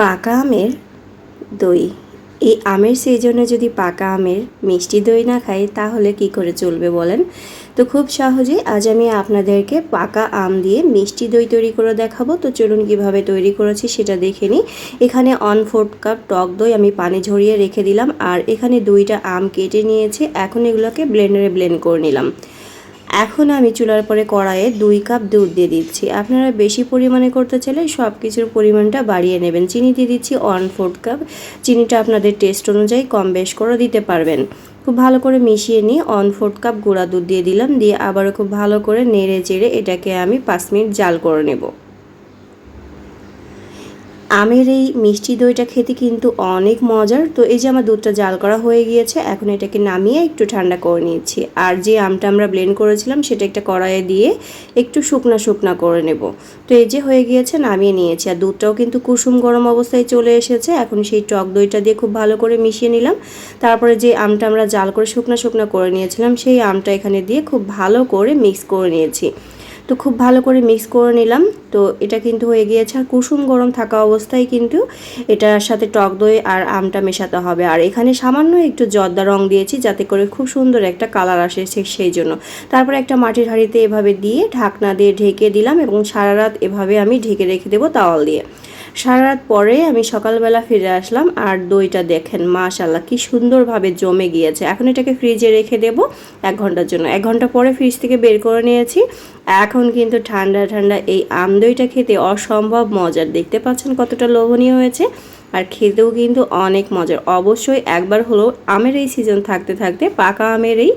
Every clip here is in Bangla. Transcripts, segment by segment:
পাকা আমের দই। এই আমের সিজনে যদি পাকা আমের মিষ্টি দই না খাই, তাহলে কি করে চলবে বলেন? তো খুব সহজেই আজ আমি আপনাদেরকে পাকা আম দিয়ে মিষ্টি দই তৈরি করে দেখাবো। তো চলুন কীভাবে তৈরি করেছি সেটা দেখে নিই। এখানে অন ফোর্থ কাপ টক দই আমি পানি ঝরিয়ে রেখে দিলাম, আর এখানে দুইটা আম কেটে নিয়েছি। এখন এগুলোকে ব্লেন্ডারে ব্লেন্ড করে নিলাম। এখন আমি চুলার পরে কড়াইয়ে দুই কাপ দুধ দিয়ে দিচ্ছি। আপনারা বেশি পরিমাণে করতে চাইলে সব কিছুর পরিমাণটা বাড়িয়ে নেবেন। চিনি দিয়ে দিচ্ছি ওয়ান ফোর্থ কাপ। চিনিটা আপনাদের টেস্ট অনুযায়ী কম বেশ করে দিতে পারবেন। খুব ভালো করে মিশিয়ে নিয়ে ওয়ান ফোর্থ কাপ গুঁড়া দুধ দিয়ে দিলাম। দিয়ে আবারও খুব ভালো করে নেড়ে চেড়ে এটাকে আমি পাঁচ মিনিট জাল করে নেব। আমের এই মিষ্টি দইটা খেতে কিন্তু অনেক মজার। তো এই যে আমার দুধটা জাল করা হয়ে গিয়েছে, এখন এটাকে নামিয়ে একটু ঠান্ডা করে নিয়েছি। আর যে আমটা আমরা ব্লেন্ড করেছিলাম, সেটা একটা কড়াইয়ে দিয়ে একটু শুকনা শুকনা করে নেব। তো এই যে হয়ে গিয়েছে, নামিয়ে নিয়েছি। আর দুধটাও কিন্তু কুসুম গরম অবস্থায় চলে এসেছে। এখন সেই টক দইটা দিয়ে খুব ভালো করে মিশিয়ে নিলাম। তারপরে যে আমটা আমরা জাল করে শুকনা শুকনা করে নিয়েছিলাম, সেই আমটা এখানে দিয়ে খুব ভালো করে মিক্স করে নিয়েছি। তো খুব ভালো করে মিক্স করে নিলাম। তো এটা কিন্তু হয়ে গিয়েছে। আর কুসুম গরম থাকা অবস্থায় কিন্তু এটার সাথে টক দই আর আমটা মেশাতে হবে। আর এখানে সামান্য একটু জর্দা রং দিয়েছি যাতে করে খুব সুন্দর একটা কালার আসে সেই জন্য। তারপর একটা মাটির হাঁড়িতে এভাবে দিয়ে ঢাকনা দিয়ে ঢেকে দিলাম এবং সারা রাত এভাবে আমি ঢেকে রেখে দেবো তাওয়াল দিয়ে। সারা রাত পরে আমি সকালবেলা ফিরে আসলাম আর দইটা দেখেন মাশাল্লাহ কি সুন্দরভাবে জমে গিয়েছে। এখন এটাকে ফ্রিজে রেখে দেব এক ঘণ্টার জন্য। এক ঘণ্টা পরে ফ্রিজ থেকে বের করে নিয়েছি। এখন কিন্তু ঠান্ডা ঠান্ডা এই আম দইটা খেতে অসম্ভব মজার। দেখতে পাচ্ছেন কতটা লোভনীয় হয়েছে আর খেতেও কিন্তু অনেক মজার। অবশ্যই একবার হলেও আমের এই সিজন থাকতে থাকতে পাকা আমের এই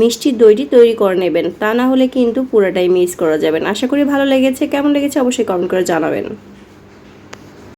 মিষ্টি দইটি তৈরি করে নেবেন। তা না হলে কিন্তু পুরোটাই মিস করা যাবেন আশা করি ভালো লেগেছে। কেমন লেগেছে অবশ্যই কমেন্ট করে জানাবেন।